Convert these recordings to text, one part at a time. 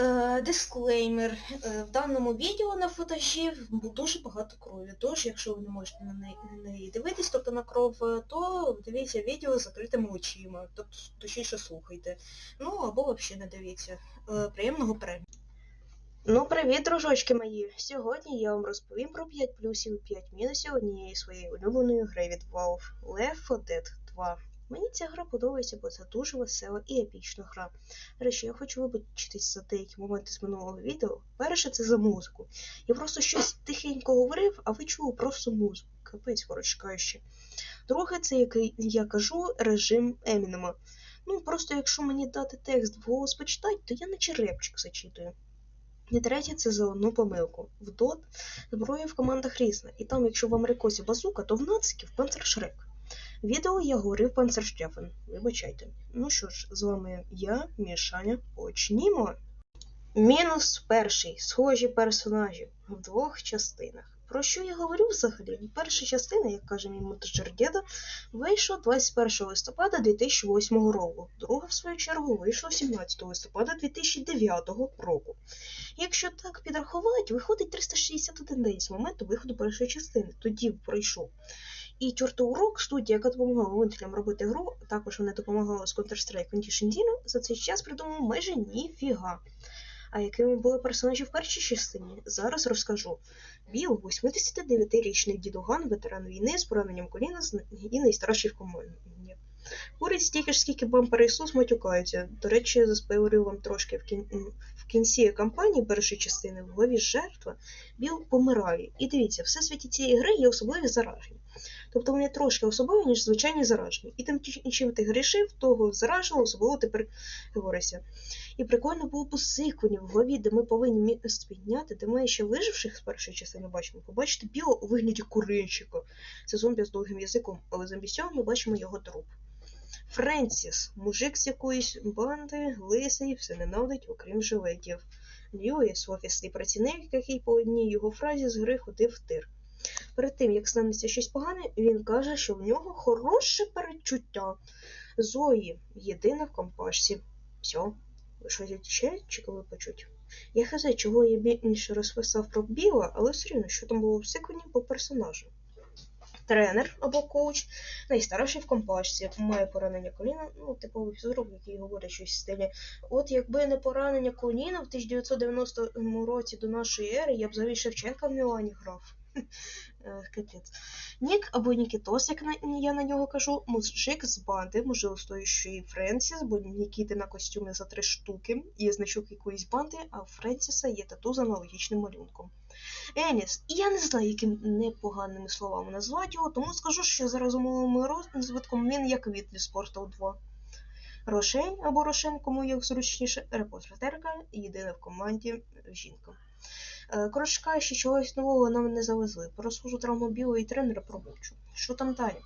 Е, Дисклеймер. Е, В даному відео на футажі дуже багато крові. Тож, якщо ви не можете на неї, дивитись, тобто на кров, то дивіться відео з закритими очима. Тобто, точніше слухайте. Ну, або взагалі не дивіться. Е, Приємного перегляду. Ну, привіт, дружочки мої! Сьогодні я вам розповім про 5 плюсів і 5 мінусів однієї своєї улюбленої гри від Valve Left 4 Dead 2. Мені ця гра подобається, бо це дуже весела і епічна гра. Речі, я хочу вибачитись за деякі моменти з минулого відео. Перше, це за музику. Я просто щось тихенько говорив, а ви чули просто музику. Капець, коротше. Друге, це як я кажу, режим Емінема. Ну, просто якщо мені дати текст в голос почитати, то я наче репчик зачитую. І третє це за одну помилку. В дот зброя в командах різна, і там, якщо в америкосі базука, то в нациків панцершрек. Відео я говорив панцерштефен. Вибачайте. Ну що ж, з вами я, Мішаня. Почнімо. Мінус перший. Схожі персонажі в двох частинах. Про що я говорю взагалі? Перша частина, як каже мій монтажер діда, вийшла 21 листопада 2008 року. Друга, в свою чергу, вийшла 17 листопада 2009 року. Якщо так підрахувати, виходить 361 день з моменту виходу першої частини. Тоді пройшов. І чортов урок, студія, яка допомагала винтелям робити гру, також вона допомагала з Counter-Strike Condition Zero, за цей час придумав майже ніфіга. А якими були персонажі в першій частині, зараз розкажу. Біл 89-річний дідуган, ветеран війни з пораненням коліна і найстарший в команді. Курить стільки ж, скільки бампер Ісус матюкаються. До речі, я заспойлерю вам трошки в, кін... в кінці кампанії першої частини в голові жертва Біл помирає. І дивіться, все світі цієї гри є особливі зараження. Тобто вони трошки особливі, ніж звичайні зараження. І тим, чим ти грішив, того заражено, особливо тепер говориться. І прикольно було посикування в голові, де ми повинні спідняти, де ми ще виживших з першої частини бачимо, побачити біло у вигляді куринчика. Це зомбі з довгим язиком, але замість цього ми бачимо його труп. Френсіс, мужик з якоїсь банди, лисий, все ненавидить, окрім жилетів. Льюіс, офісний працівник, який по одній його фразі з гри ходив в тир. Перед тим, як станеться щось погане, він каже, що в нього хороше передчуття. Зої єдина в компашці. Все. Щось ще чекали почуть? Я хз, чого я більше розписав про Біла, але все рівно, що там було в всикані по персонажу. Тренер або коуч, найстарший в компашці, має поранення коліна, ну, типовий фізрук, який говорить щось в стилі. От якби не поранення коліна в 1990 році до нашої ери, я б взагалі Шевченка в Мілані грав. Капець. Нік або Нікітос, як я на нього кажу, мужик з банди, можливо, стоїщої Френсіс, бо Нікіти на костюмі за три штуки, є значок якоїсь банди, а у Френсіса є тату з аналогічним малюнком. Еніс, я не знаю, якими непоганими словами назвати його, тому скажу, що за розумовим розвитком він як від Спортал 2. Рошень або Рошен, кому як зручніше, репортерка, єдина в команді жінка. Коротше кажучи, чогось нового нам не завезли. Про схожу травму білого і тренера промовчу. Що там далі?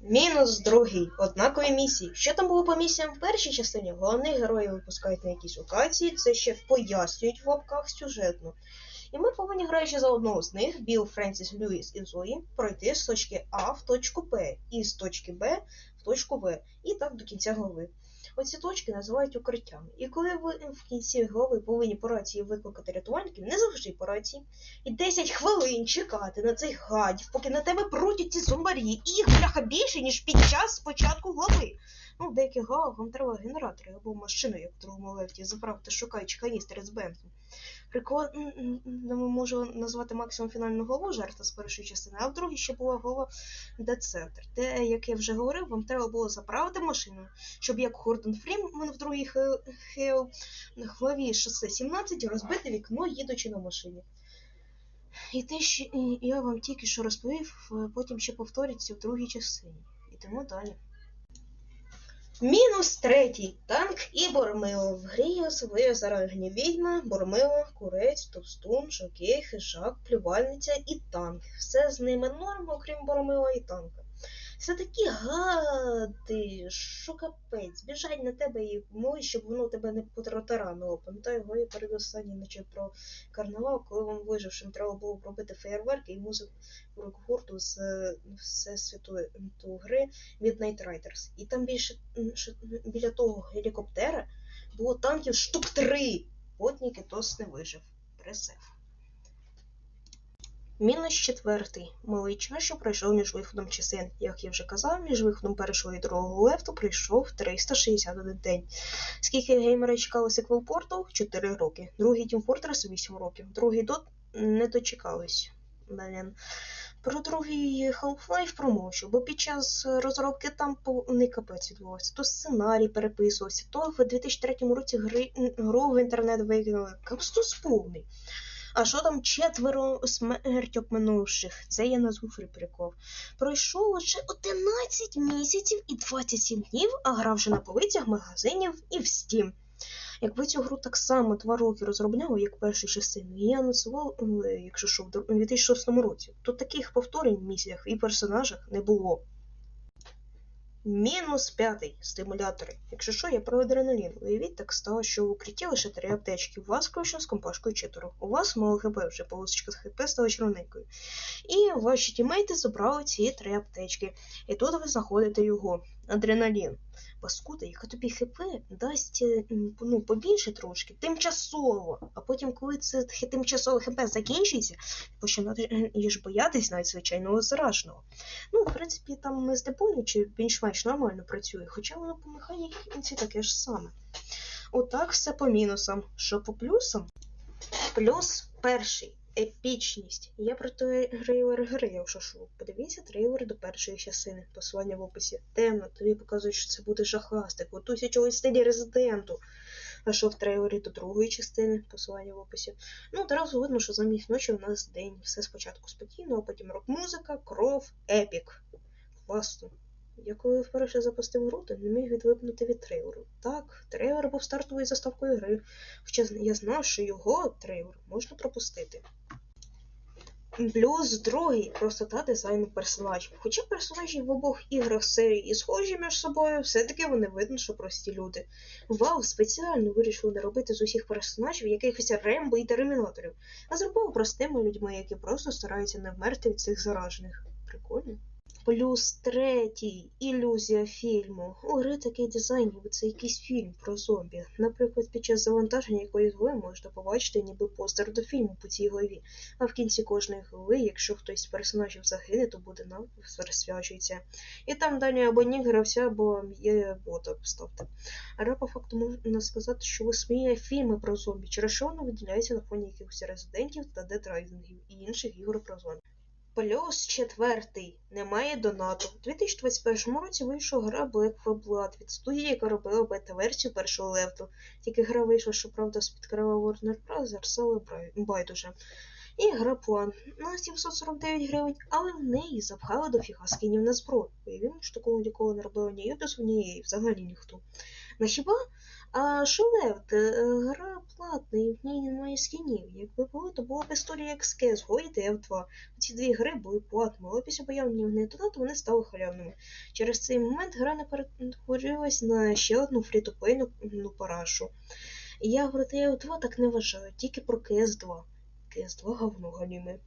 Мінус другий. Однакові місії. Що там було по місіям в першій частині? Головних героїв випускають на якісь локації, це ще пояснюють в лапках сюжетно. І ми повинні, граючи за одного з них, Біл, Френсіс, Льюіс і Зої, пройти з точки А в точку П і з точки Б в точку В. І так до кінця голови. Оці точки називають укриттями. І коли ви в кінці голови повинні по рації викликати рятувальників, не завжди по рації, і 10 хвилин чекати на цих гадів, поки на тебе прутять ці зомбарі, і їх бляха більше, ніж під час спочатку глави. Ну, в деяких галах вам треба генератори або машину, як в другому лефті, заправити, шукаючи каністри з бензом. Прикладно можу назвати максимум фінальну главу жертва з першої частини, а в другій ще була Децентр. Де, як я вже говорив, вам треба було заправити машину, щоб як Хордон Фріман в другій главі шосе 17 розбити вікно, їдучи на машині. І те, що я вам тільки що розповів, потім ще повториться в другій частині. Ідемо далі. Мінус третій. Танк і Бормило. В грі особливо заражені відьма, Бормило, курець, товстун, жокей, хижак, плювальниця і танк. Все з ними норм, окрім Бормила і танка. Це такі гади, що капець, біжать на тебе і молить, щоб воно тебе не протаранило. Пам'ятаю, його передостанній наче про карнавал, коли вам вижившим треба було робити феєрверки і музику гурту з е, всесвіту гри Midnight Riders. І там більше біля того гелікоптера було танків штук три. От Нікітос не вижив. Пресев. Мінус четвертий. Малий час, що пройшов між виходом часин. Як я вже казав, між виходом першого і другого лефту пройшов 361 день. Скільки геймери чекали сиквел Portal? 4 роки. Другий Team Fortress 8 років. Другий Dot не дочекались. Блін. Про другий Half-Life промовчу, бо під час розробки там повний капець відбувався. То сценарій переписувався, то в 2003 році гри, гру в інтернет викинули. Капстус повний. А що там четверо смертьок минувших? Це я назву фріприков. Пройшло лише 11 місяців і 27 днів, а гра вже на полицях магазинів і в Steam. Якби цю гру так само два роки розробляли, як першу частину, я анонсував, е, якщо що, в 2006 році, то таких повторень в місіях і персонажах не було. Мінус п'ятий стимулятори. Якщо що, я про адреналін. Уявіть, так стало, що в укритті лише три аптечки. У вас включно з компашкою читеру. У вас мало хп, вже полосочка з хп стала червоненькою. І ваші тімейти забрали ці три аптечки. І тут ви знаходите його. Адреналін. Паскуда, яка тобі хп дасть е, ну, побільше трошки, тимчасово. А потім, коли це тимчасове хп закінчиться, починаєш боятись навіть звичайного зараженого. Ну, в принципі, там з чи більш-менш нормально працює, хоча воно по механіці таке ж саме. Отак все по мінусам. Що по плюсам? Плюс перший. Епічність. Я про трейлер гри, якщо що. Подивіться трейлер до першої частини, посилання в описі. Темно, тобі показують, що це буде жахластик, готуйся чогось в стилі резиденту. А що в трейлері до другої частини, посилання в описі. Ну, одразу видно, що замість ночі у нас день. Все спочатку спокійно, а потім рок-музика, кров, епік. Класно. Я коли вперше запустив гру, то не міг відвипнути від трейлеру. Так, трейлер був стартовою заставкою гри, хоча я знав, що його трейлер можна пропустити. Плюс другий простота дизайну персонажів. Хоча персонажі в обох іграх серії і схожі між собою, все-таки вони видно, що прості люди. Вау спеціально вирішили не робити з усіх персонажів якихось рембо і термінаторів, а зробив простими людьми, які просто стараються не вмерти від цих заражених. Прикольно. Плюс третій ілюзія фільму. У гри такий дизайн, ніби це якийсь фільм про зомбі. Наприклад, під час завантаження якоїсь гри можна побачити ніби постер до фільму по цій главі. А в кінці кожної глави, якщо хтось з персонажів загине, то буде надпис розсвячується. І там далі або нік гравця, або є бота поставте. А по факту можна сказати, що висміє фільми про зомбі, через що воно виділяється на фоні якихось резидентів та детрайдингів і інших ігор про зомбі. Плюс четвертий. Немає донату. У 2021 році вийшла гра Black for Blood від студії, яка робила бета-версію першого левту. Тільки гра вийшла, щоправда, з-під крила Warner Bros., але байдуже. І гра план на 749 гривень, але в неї запхали дофіга скинів на зброю. Уявімо, що такого ніколи не робила ні Юбіс, ні взагалі ніхто. На хіба? А що Гра платна і в ній немає скінів. Якби було, то була б історія як CSGO і TF2. Ці дві гри були платними, але після появлення в неї донату вони стали халявними. Через цей момент гра не перетворилась на ще одну фрі-то-плейну ну, парашу. Я про TF2 так не вважаю, тільки про CS2. CS2 говно галіме.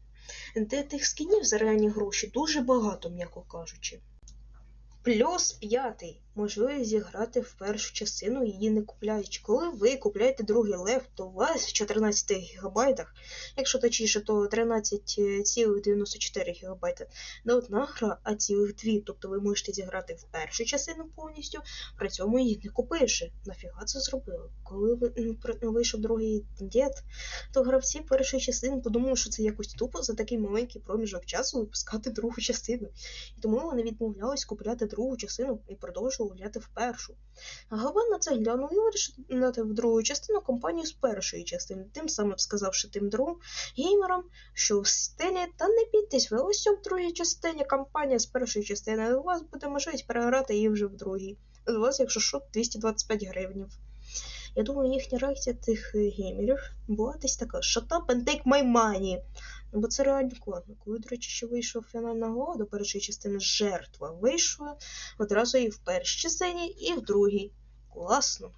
Де тих скінів за реальні гроші дуже багато, м'яко кажучи. Плюс п'ятий. Можливість зіграти в першу частину, її не купляючи. Коли ви купляєте другий лев, то у вас в 14 гігабайтах, якщо точніше, то 13,94 гігабайта, не одна гра, а цілих дві. Тобто ви можете зіграти в першу частину повністю, при цьому її не купивши. Нафіга це зробили? Коли ви, м, вийшов другий дід, то гравці першої частини подумали, що це якось тупо за такий маленький проміжок часу випускати другу частину. І тому вони відмовлялись купляти другу частину і продовжували гуляти в першу. На це глянув і вирішив дати в другу частину компанію з першої частини, тим самим сказавши тим другим геймерам, що в стилі та не бійтесь, ви ось в другій частині компанія з першої частини, у вас буде можливість переграти її вже в другій. З вас, якщо що, 225 гривнів. Я думаю, їхня реакція тих е, геймерів була десь така Shut up and take my money. Ну, бо це реально класно. Коли, до речі, ще вийшов фінальна гра до першої частини жертва вийшла одразу і в першій частині, і в другій. Класно.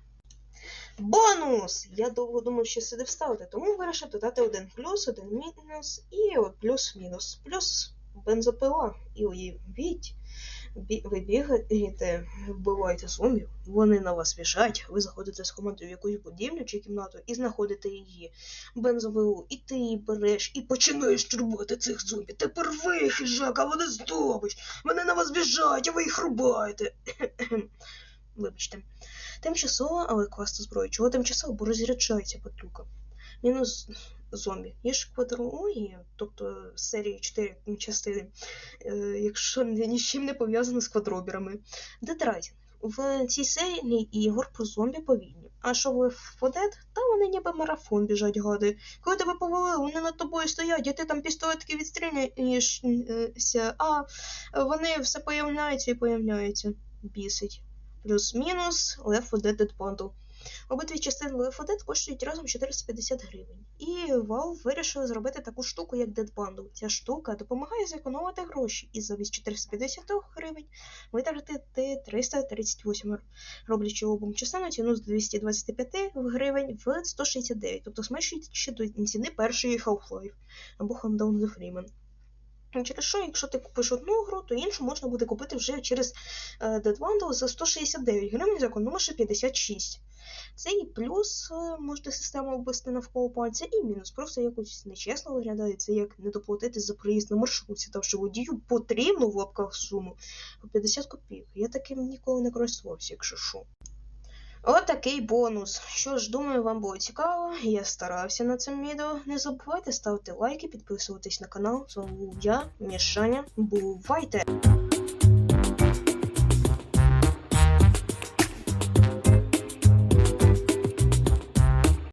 Бонус! Я довго думав, що сюди вставити, тому вирішив додати один плюс, один мінус і плюс-мінус. Плюс бензопила. І уявіть, ви бігаєте, вбиваєте зомбів, вони на вас біжать, ви заходите з командою в якусь будівлю чи кімнату і знаходите її бензопилу, і ти її береш і починаєш турбувати цих зомбів. Тепер ви, хижак, вони здобич. Вони на вас біжать, а ви їх рубаєте. Вибачте. Тимчасово, але класна зброя. Чого тимчасово? Бо розряджається патрюка. Мінус зомбі. Є ж тобто серії 4 частини, е, якщо ні з чим не пов'язано з квадробірами. Детрайтінг. В цій серії ігор про зомбі повільні. А що ви в Фодет, та вони ніби марафон біжать гади. Коли тебе повалили, вони над тобою стоять, і ти там пістолетки відстрілюєшся, а вони все появляються і появляються. Бісить. Плюс-мінус Left 4 Dead Bundle. Обидві частини Left 4 Dead коштують разом 450 гривень. І Valve вирішили зробити таку штуку, як Dead Bundle. Ця штука допомагає зекономити гроші і замість 450 гривень витратити 338, роблячи обом частину ціну з 225 гривень в 169, тобто зменшуючи до ціни першої Half-Life або Huntdown the Freeman. Через що, якщо ти купиш одну гру, то іншу можна буде купити вже через е, Dead Bundle за 169 гривень, зекономивши 56. Це і плюс е, можете систему обвести навколо пальця, і мінус. Просто якось нечесно виглядає. Це як не доплатити за проїзд на маршрутці, тому що водію потрібно в лапках суму по 50 копійок. Я таким ніколи не користувався, якщо що. Отакий бонус. Що ж, думаю, вам було цікаво. Я старався над цим відео. Не забувайте ставити лайки, підписуватись на канал. З вами був я, Мішаня. Бувайте!